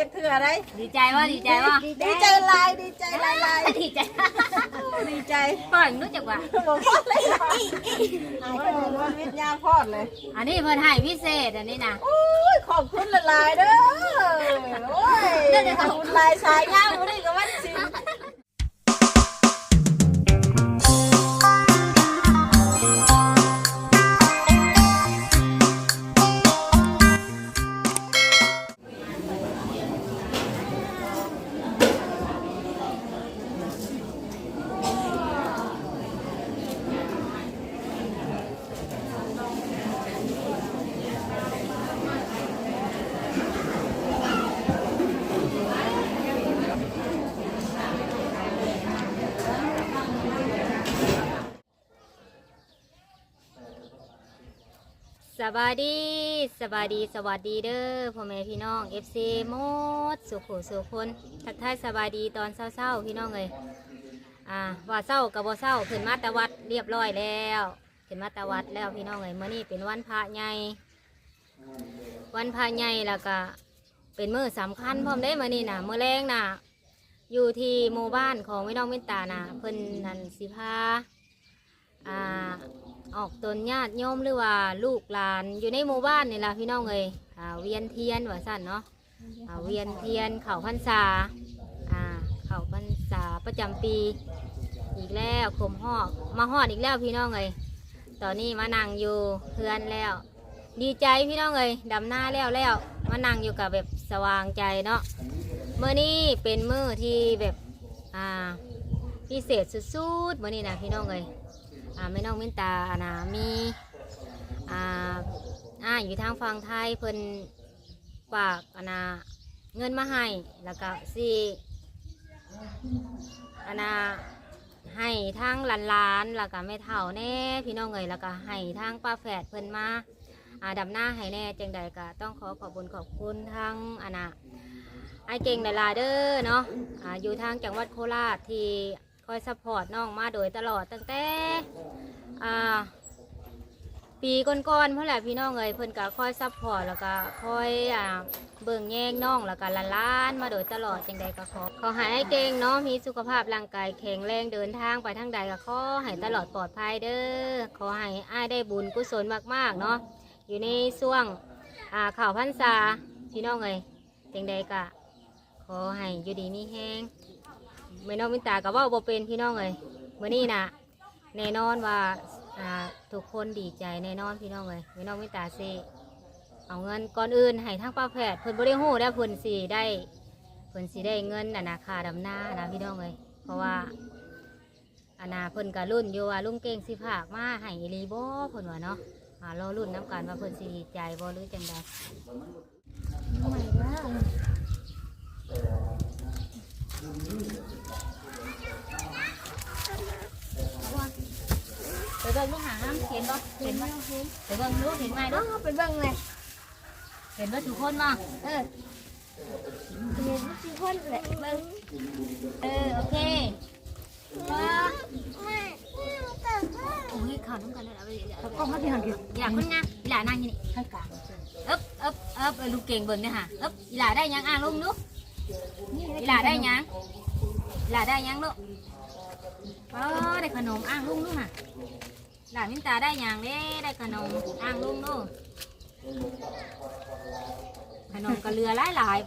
จักเถื่ออะไรดีใจว่าดีใจว่าดีใจหลายดีใจหลายหลายดีใจดีใจก่อนรู้จักว่าบอกพอดเลยนะโอ้ยวันวิทยาพอดเลย อันนี้เพิ่นให้พิเศษอันนี้นะโอ้ยขอบคุณหลายๆเด้อโอ้ยขอบคุณหลายสายงามวันนี้ก็วัน สิสบายดีสบายดีสวัสดีเด้อพ่อแม่พี่น้อง FC หมดสุขุสุขคนทักทายสบายดีตอนเศร้าๆพี่น้องเลยอ่าว่าเศร้ากับบ่เศร้าขึ้นมาตะวัดเรียบร้อยแล้วขึ้นมาตะวัดแล้วพี่น้องเลยเมื่อนี้เป็นวันพระใหญ่วันพระใหญ่แล้วก็เป็นมื้อสำคัญพร้อมได้มื่อนี้นะมื้อแรงนะอยู่ที่หมู่บ้านของพี่น้องเมตตานะเพิ่นนันสิพาอ่า ออกตนญาติโยมหรือว่าลูกหลานอยู่ในหมู่บ้านนี่ล่ะพี่น้องเอ้ยอ่าเวียนเทียนว่าสั่นเนาะอ่าเวียนเทียนเข่าพรรษาอ่าเข่าพรรษาประจำปี อีกแล้วคมหอกมาหอดอีกแล้วพี่น้องเอ้ยตอนนี้มานั่งอยู่เพื่อนแล้ว ดีใจพี่น้องเอ้ยดำหน้าแล้วแล้วมานั่งอยู่กับแบบสว่างใจเนาะเมื่อนี้เป็นมื้อที่แบบอ่าพิเศษสุดๆเมื่อนี้นะพี่น้องเอ้ย อ่าแม่น้องมินตาอานามีอ่าอ่าอยู่ทางฝั่งไทยเพิ่นฝากอานาเงินมาให้แล้วก็สิอานาให้ทางหลานๆแล้วก็แม่เฒ่าแน่พี่น้องเอ๋ยแล้วก็ให้ทางป้าแฝดเพิ่นมาอ่าดำหน้าให้แน่จังใดก็ต้องขอขอบคุณขอบคุณทางอานาไอเก่งหลายๆเด้อเนาะอ่าอยู่ทางจังหวัดโคราชที่ คอยซัพพอร์ตน้องมาโดยตลอดตั้งแต่อ่าปีก่อนๆเพื่อนแหละพี่น้องเอ้ยเพิ่นก็คอยซัพพอร์ตแล้วก็คอยอ่าเบิ่งแย่งน้องแล้วก็ละล้านมาโดยตลอดจังใดก็ขอขอให้ไอ้เก่งเนาะมีสุขภาพร่างกายแข็งแรงเดินทางไปทางใดก็ขอให้ตลอดปลอดภัยเด้อขอให้อ้ายได้บุญกุศลมากๆเนาะอยู่ในช่วงอ่าข่าวพรรษาพี่น้องเอ้ยจังใดก็ขอให้อยู่ดีมีแห้ง แม่น้องมินตาก็เว่าบ่เป็นพี่น้องเลยมื่อนี้นะแน่นอนว่าอ่าทุกคนดีใจแน่นอนพี่น้องเลยแม่น้องมินตาสิเอาเงินก่อนอื่นให้ทั้งป้าแพทย์เพิ่นบ่ได้ฮู้แล้วเพิ่นสิได้เพิ่นสิได้เงินนะนะค่าดำหน้านะพี่น้องเลยเพราะว่าอานาเพิ่นก็รุ่นอยู่ว่าลุงเก่งสิภาคมาให้อีหลีบ่เพิ่นว่าเนาะอ่ารอรุ่นน้ำกันว่าเพิ่นสิดีใจบ่หรือจังใดไปเบิ่งลูกหาห้ามเห็นบ่เห็นบ่ไปเบิ่งลูกเห็นไหมลูกไปเบิ่งเลยเห็นบ่ทุกคนบ่เออเห็นสิคนแหละเบิ่งเออโอเคว่าโอ้ยข่าวน้ำกันเลยเอาไปเอาก็มาที่หันกินอีหลาคนงามอีหลานั่งอยู่นี่ข้างกลางเอ๊บเอ๊บเอ๊บเออลูกเก่งเบิ่งเนี่ยค่ะเอ๊บอีหลาได้ยังอ่างลุงลูกอีหลาได้ยังอีหลาได้ยังลูกเออได้ขนมอ่างลุงลูกค่ะ หลานมินตาได้ยังเด้ได้ขนมอ่างลุงลูกขนมก็เรือหลายหลาย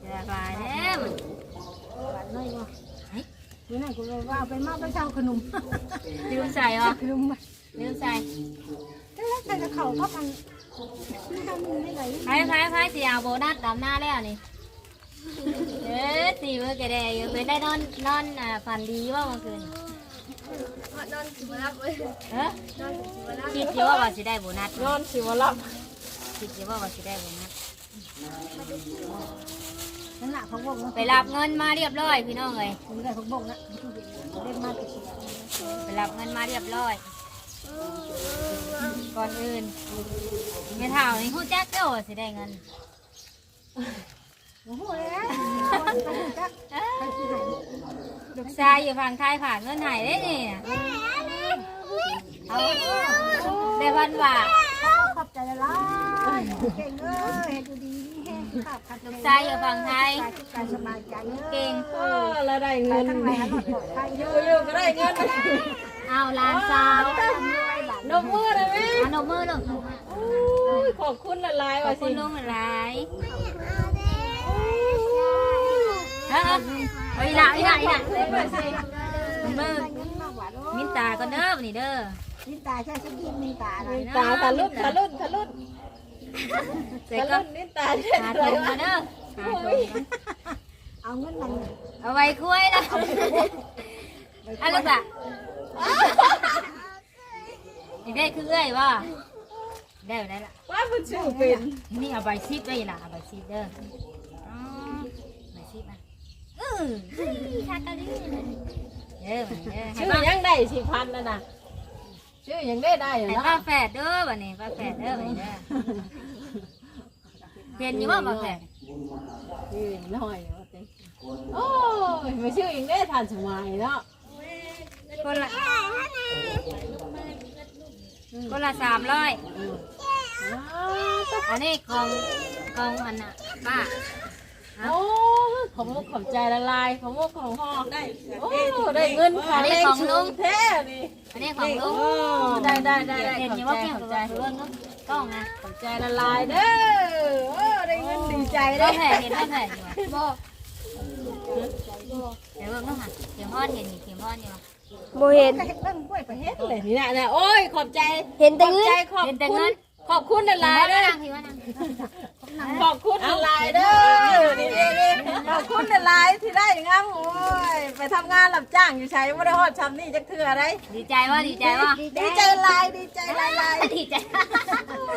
เรือหลายแท้มันหวานน้อยบ่เดี๋ยวนั้นกูว่าไปมาไปเช่าขนมลืมใส่เหรอขนมมาลืมใส่แล้วใส่กระเขาก็มันไม่ทำมือไม่ไหลไพ่ไพ่ไพ่สีเอาโบนัสตามหน้าแล้วนี่เอ๊ะตีมือแกได้อยู่เป็นได้นอนนอนอ่าฝันดีว่าเมื่อคืน นอนสิมารับเว้ยเอ๊ะนอนสิมารับคิดอยู่ว่าว่าสิได้โบนัสนอนสิมารับคิดอยู่ว่าว่าสิได้โบนัสนั่นแหละเขาบอกไปรับเงินมาเรียบร้อยพี่น้องเลยผมได้เขาบอกนะเล่นมากไปรับเงินมาเรียบร้อย ก่อนอื่นแม่เท่านี่ฮู้แจ็คเด้าสิได้เงิน ลูกชายอยู่ฝั่งไทยฝากเงินหายได้นี่เอาได้พันบาขอบใจละลายเก่งเอ้ยเห็นดูดีนี่แห้งลูกชายอยู่ฝั่งไทยสบายใจเก่งเออแล้วได้เงินทั้งหลายทั้งหมดปลอดภัยอยู่อยู่ก็ได้เงินเอาลานสาวนมมือเลยไหมนมมือลงอุ้ยขอบคุณละลายว่ะสิขอบคุณลุงหลาย ฮ้ยเฮ้ยละอีละอีละมือมินตาก็เด้อวันนี้เด้อมินตาใช่ฉันกินมินตาอะไรนินตาทะลุทะลุทะลุเสร็จทะก็ลุนินตาเด็ดหาเลถุยงมาเด้อหาถุงเอาเงินมันเอาไว้คุยนะอะลูกอะอีได้คือเอ้ยว่าได้ได้ละว่าคุณชื่อเป็นนี่เอาใบซิปไว้ล่ะเอาใบซิปเด้ออ๋อใบซิปมา เด้อมันเด้อให้ชื่อป้ายังได้สี่พันนะนะชื่อยังได้ได้อยู่ให้เนาะป้าแฝดเด้อวันนี้ป้าแฝดเด้อวันนี้เด้อเห็นอยู่ว่าป้าแฝดชื่อยังน้อยอยู่ว่าติโอ้ยไม่ชื่อยังได้ทานสมัยเนาะคนละคนละสามร้อยอ้าวอันนี้ของของอันน่ะป้า โอ้ขอมุกขอบใจละลายขอมุกของพ่อได้โอ้ได้เงินค่ะเลขชุงแท้นี่อันนี้ของลุงได้ได้ได้ได้เห็นขอยู่อว่าบใจเกี่ยวขอบใจเรื่องนู้นกล้องนะขอบใจละลายเด้อโอ้ได้เงินดีใจป้าเด้แฝดเห็นป้แฝดอยู่บ่เดี๋ยวเบิ่งนู้นค่ะเขียมพอนเห็นนี่เขียมพอนอยู่โบเห็นเบิ้งกล้วยไปเฮ็ดเลยนี่นะนะโอ้ยขอบใจเห็นแต่เงินขอบเห็นแต่คุณขอบคุณละลายเด้ออพี่ว่านั่งขอบคุณละลายเด้อ คุณละลายที่ได้งามโอ้ยไปทำงานรับจ้างอยู่ใช้ไม่ได้ฮอดชำนี่จักเถื่อได้ดีใจว่าดีใจว่าดีใจลายดีใจลายลายดีใจ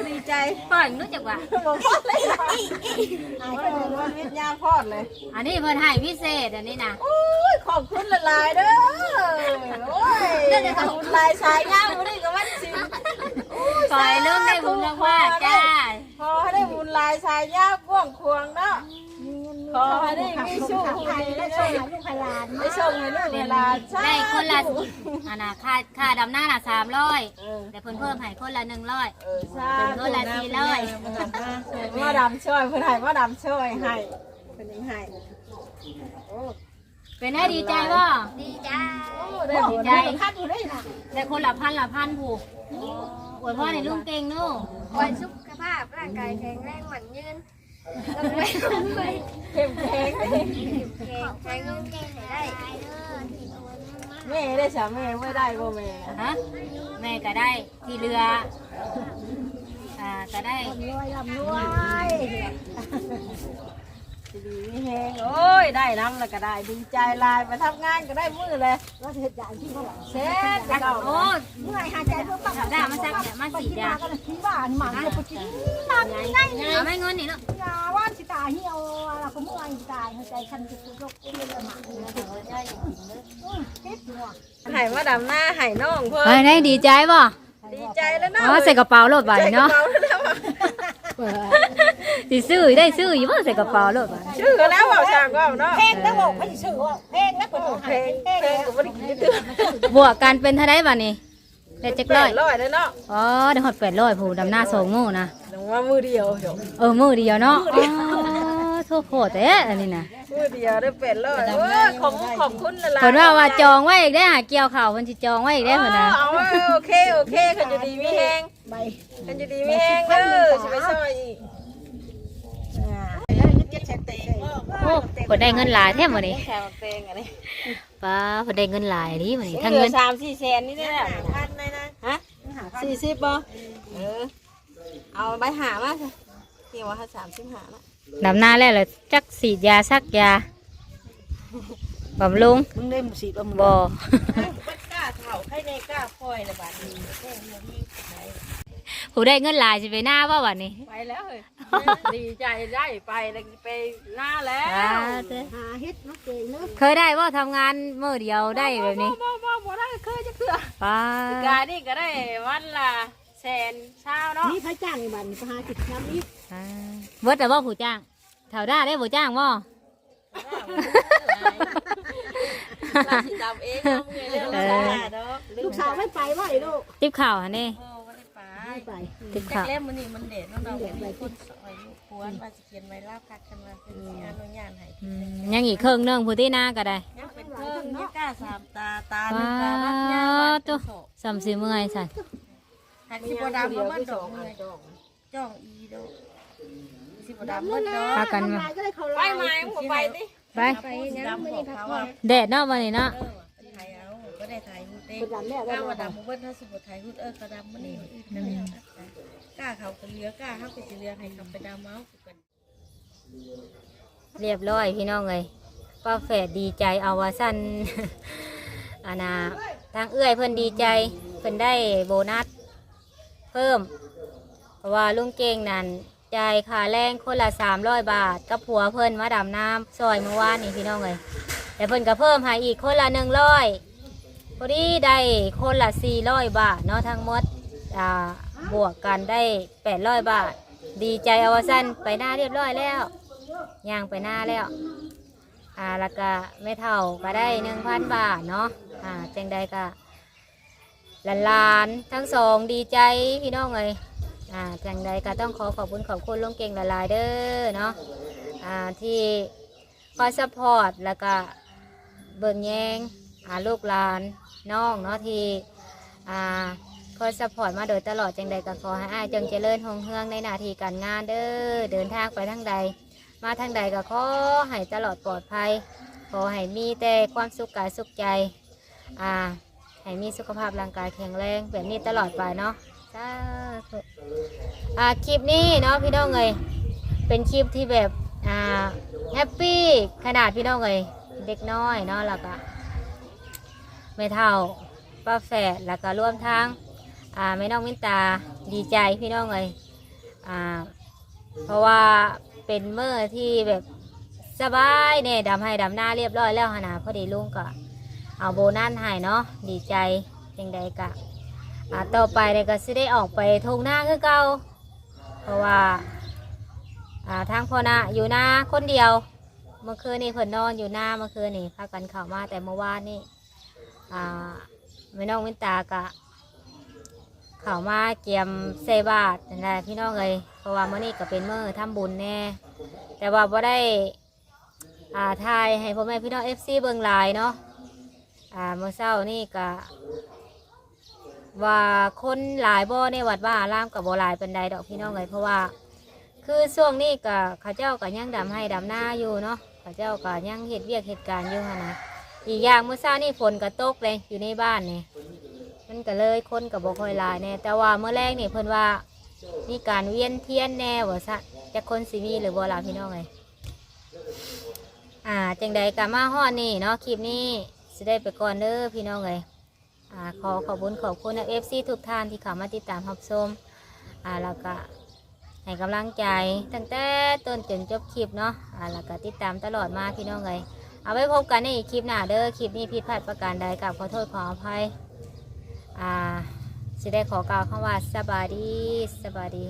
ดีใจปล่อยรู้จักว่าบอกพอดเลยวันวิทยาพอดเลย อันนี้เพิ่นให้พิเศษอันนี้นะโอ้ยขอบคุณละลายเด้อโอ้ยขอบคุณลายสายงามวันนี้กับวันสินปล่อยเรื่องได้บุญเรื่องว่าจ้าพอให้ได้บุญลายสายยากกว้างควง ให้ได้มีโชคไทยและโชคให้ลูกให้หลานได้ส่งให้ลูกเวลาใช่ได้คนละอันน่ะค่าค่าดำหน้าน่ะสามร้อยแต่เพิ่นเพิ่มให้คนละหนึ่งร้อยเออใช่เป็นคนละสี่ร้อยมาดำช่วยเพื่อนให้มาดำช่วยให้เป็นยังไงเป็นได้ดีใจบ่ดีใจดีใจได้น่ะแต่คนละพันละพันผูกอวยพ่อในลุงเก่งนู่คอยสุขภาพร่างกายแข็งแรงหมันยืน เข้มแข็งแข็งแข็งลงเก่งให้ได้แม่ได้สามแม่ไม่ได้บ่แม่ฮะแม่ก็ได้ที่เรือ อ่าก็ได้รวยลำรวยดี น้ำแล้วก็ได้ดีใจลายไปทำงานก็ได้มือเลยเราเฮ็ดอย่างที่เขาบอกเซ็ตอะเก่าโอ้เมื่อยหายใจเพิ่มปักได้มาสักเนี่ยมาสีดากันที่บ้านหมันเลยไปกินน้ำยังไงเอาไม่เงินนี่เนาะยาว่านสิตาเหี่ยวอะไรก็เมื่อยตายหายใจคันจะยกเองเลยหมาคิดหัวไห่มาดำหน้าไห่น้องเพิ่เฮ้ยนได้ดีใจบ่ดีใจแล้วเนาะอ๋อใส่กระเป๋ารถไว้เนาะใส่กรป๋แล้วสิซื้อได้ซื้ออยู่บ่ใส่กระเป๋ารถไว้ชื่อแล้วเปล่าฉากว่าเนาะเพลงได้บอกไม่ชื่อว่าเพลงแล้วก็ต้องเพลงเพลงเพลงก็ไม่ได้กินเตือนบวกกันเป็นเท่าไดบัดนี้ได้จักแปร้อยดร้อยเลยเนาะอ๋อได้ฮอด800ผู้ดำหน้าสองโมงนะหนูว่ามือเดียวเดี๋ยวเออมือเดียวเนาะอ๋อโทษโพดแต่อันนี้นะมือเดียวได้แปดร้อยเว้ยขอบขอบคุณละลายเพิ่นว่าว่าจองไว้อีกได้หาเกี่ยวข่าวเพิ่นสิจองไว้อีกได้เพิ่นน่ะเอาไว้โอเคโอเคคันจะดีมีแหงใบคันจะดีมีแหงเด้อสิไปซอยอีก โอ้เพิ่นได้เงินหลายแท้มื้อนี้แถวเตงอันนี้ป้าเพิ่นได้เงินหลายดิมื้อนี้ทั้งเหลืเงิอนสามสี่แสนนี่ได้แหละพันเลยนะฮะสี่สิบบ่เออเอาใบหามาสิเกี่ยวว่าสามสิบหาละดำหน้าแล้วเลยจักสีดยาซักยาบำรุงมึงได้สีบมึงบ่กล้าเถ่าให้ในกล้าคอยละบาทนี้แค่เงินนี่ผู้ได้เงินหลายสิไปหน้าว่าวันนี้ไปแล้วเฮ้ย ดีใจได้ไปแล้วไปหน้าแล้วอ่าเด้อหาเฮ็ดน้องเก่งเนาะเคยได้ว่าทำงานมื้อเดียวได้แบบนี้บ่บ่บ่ได้เคยจะเคือป้ากานี่ก็ได้วันละแสนเช้าเนาะนี่พระจ้างอีบันก็หาจิตน้ำอีกอ่าเบิดแต่ว่าผู้จ้างแถวได้ได้ผู้จ้างบ่เราสิจำเองเนาะเมื่อยเรื่องละเนาะ ลูกสาวไม่ไปว่าไอ้ลูก ติบข่าวหั่นนี่โอ้บ่ ได้ไปไม่ไปติบจากข่าวเล่มมันนี่มันเด็ดเนาะเราเป็นคนสอยลูกควรว่าสิเขียนไว้ลาพักกันว่าเป็นสิอนุญาตให้อืมยังอีกเครื่องหนึงผู้ที่หน้าก็ได้ยังเป็นเพิ่มนี่กล้าสามตาตาหว้นึ่งตาลัดยาาววตัวสามสิเมื่อยสันหักสิบดำมามันดอกเลยจ้องอีดอกสิบดำมันดอกพากันมา ก็เลยเขาไปไหมผมไปดิไปไปนะมื้อนี้พักผ่อนแดดเนาะวันนี้เนาะเออ ถ่ายเอาก็ได้ถ่ายรูปเองกล้าว่าดำมันเบิ้ลถ้าสิบถ่ายรูปเออกระดำมันนี่ก็แล้วนะกล้าเขาก็เลือกล้าเขาก็จะเลือกให้เขาไปดำเมาส์กัน เรียบร้อยพี่น้องเลยป้าแฝดดีใจเอาว่าสั้น อานาทางเอื้อยเพิ่นดีใจ เพิ่นได้โบนัส เพิ่ม เพราะว่าลุงเก่งนั่นจ่ายค่าแรงคนละสามร้อยบาทกับผัวเพิ่นมาดำน้ำซอยเมื่อวานนี่พี่น้องเลยแต่เพิ่นก็เพิ่มให้อีกคนละหนึ่งร้อย พอดีได้คนละสี่ร้อยบาทเนาะทั้งหมดอ่าบวกกันได้แปดร้อยบาท ดีใจเอาว่าสั้นไปหน้าเรียบร้อยแล้วย่างไปหน้าแล้วอ่าแล้วก็ไม่เท่าก็ได้หนึ่งพันบาทเนาะอ่าจังใดก็หลานทั้งสองดีใจพี่น้องเลยอ่าจังใดก็ต้องขอขอบคุณขอบคุณลุงเก่งหลายๆเด้อเนาะอ่าที่คอยสปอร์ตแล้วก็เบิ่งแยงอ่าลูกหลาน น้องเนาะที่อ่าคอยสปอร์ตมาโดยตลอดจังใดก็ขอให้อ้ายจงเจริญหงเฮืองในหน้าที่การงานเด้อเดินทางไปทางใด มาทางใดก็ขอให้ตลอดปลอดภัย ขอให้มีแต่ความสุขกายสุขใจอ่าให้มีสุขภาพร่างกายแข็งแรงแบบนี้ตลอดไปเนาะสาอ่าคลิปนี้เนาะพี่น้องเอยเป็นคลิปที่แบบอ่าแฮปปี้ขนาดพี่น้องเอยเด็กน้อยเนาะแล้วก็ ไม่เท่าป้าแฝดแล้วก็ร่วมทั้งอ่าแม่น้องมินตาดีใจพี่น้องเอยอ่าเพราะว่าเป็นเมื่อที่แบบสบายเนี่ยดำให้ดำหน้าเรียบร้อยแล้วหนนาพอดีลุงก็เอาโบนัสให้เนาะดีใจจังใดกะอ่าต่อไปเนี่ยก็สิได้ออกไปทงหน้าคือเก่าเพราะว่าอ่าทางพ่อนาอยู่หน้าคนเดียว เมื่อคืนนี่เพิ่นนอนอยู่หน้าเมื่อคืนนี่พากันเข้ามาแต่เมื่อวานนี่ อ่าไม่น้องวินตากะเข้ามาเกียมเซบาทนั่นแหละพี่น้องเลยเพราะว่าเมื่อนี้ก็เป็นมื้อทำบุญแน่แต่ว่าบ่ได้อ่าทายให้พ่อแม่พี่น้องเอฟซีเบิ่งหลายเนาะอ่าเมื่อเช้านี่ก็ว่าคนหลายบ่ในวัดว่าอารามกับบ่หลายเป็นใดดอกพี่น้องเลยเพราะว่า คือช่วงนี้ก็ข้าเจ้าก็ยังดำให้ดำหน้าอยู่เนาะข้าเจ้าก็ยังเหตุเวียกเหตุการณ์อยู่หั้นนะ อีกอย่างเมื่อเช้านี่ฝนก็ตกเลยอยู่ในบ้านนี่มันก็เลยคนกับบคอยหลายแน่แต่ว่าเมื่อแรกนี่เพิ่นว่ามีการเวียนเทียนแน่ว่าซะจะคนสิมีหรือบ่ล่ะพี่น้องเลยอ่าจังใดก็มาฮอดนี่เนาะคลิปนี้สิได้ไปก่อนเด้อพี่น้องเลยอ่าขอขอบคุณขอบคุณเอฟซีทุกท่านที่เข้ามาติดตามรับชมอ่าแล้วก็ให้กำลังใจตั้งแต่ต้นจนจบคลิปเนาะอ่าแล้วก็ติดตามตลอดมาพี่น้องเลย เอาไว้พบกันในคลิปหน้าเด้อคลิปนี้ผิดพลาดประการใดกับขอโทษขออภัยอ่าสิได้ขอกล่าวคำว่าสบายดีสบายดี